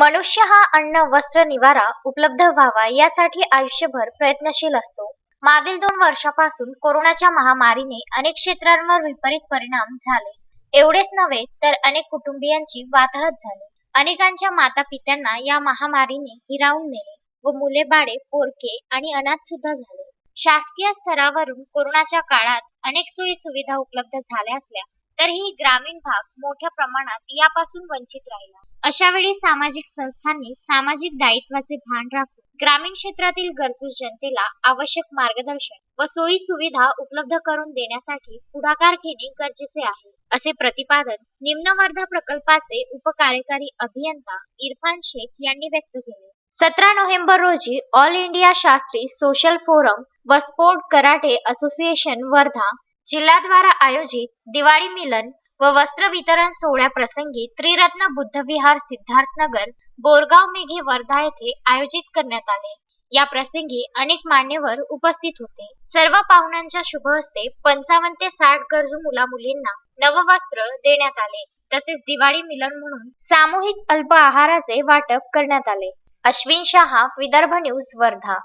मनुष्य हा अन्न वस्त्र निवारा उपलब्ध व्हावा यासाठी आयुष्यभर प्रयत्नशील असतो. मागील दोन वर्षापासून कोरोनाच्या महामारीने अनेक क्षेत्रांवर विपरीत परिणाम झाले. एवढेच नव्हे तर अनेक कुटुंबियांची वाताहत झाली. अनेकांच्या माता पित्यांना या महामारीने हिरावून नेले व मुले बाळे पोरके आणि अनाथ सुद्धा झाले. शासकीय स्तरावरून कोरोनाच्या काळात अनेक सोयी सुविधा उपलब्ध झाल्या असल्या तरीही ग्रामीण भाग मोठ्या प्रमाणात यापासून वंचित राहिला. अशा वेळी सामाजिक संस्थांनी सामाजिक दायित्वाचे भान राखून ग्रामीण क्षेत्रातील गरजू जनतेला आवश्यक मार्गदर्शन व सोयी सुविधा उपलब्ध करून देण्यासाठी पुढाकार घेणे गरजेचे आहे असे प्रतिपादन निम्न वर्धा प्रकल्पाचे उपकार्यकारी अभियंता इरफान शेख यांनी व्यक्त केले. सतरा नोव्हेंबर रोजी all India Shastri social forum व स्पोर्ट कराटे असोसिएशन वर्धा जिल्ह्याद्वारा आयोजित दिवाळी मिलन व वस्त्र वितरण सोहळ्याप्रसंगी त्रिरत्न बुद्धविहार सिद्धार्थनगर बोरगाव मेघे वर्धा येथे आयोजित करण्यात आले. या प्रसंगी अनेक मान्यवर उपस्थित होते. सर्व पाहुण्यांच्या शुभ हस्ते पंचावन्न ते साठ गरजू मुला मुलींना नववस्त्र देण्यात आले. तसेच दिवाळी मिलन म्हणून सामूहिक अल्प आहाराचे वाटप करण्यात आले. अश्विन शहा विदर्भ न्यूज वर्धा.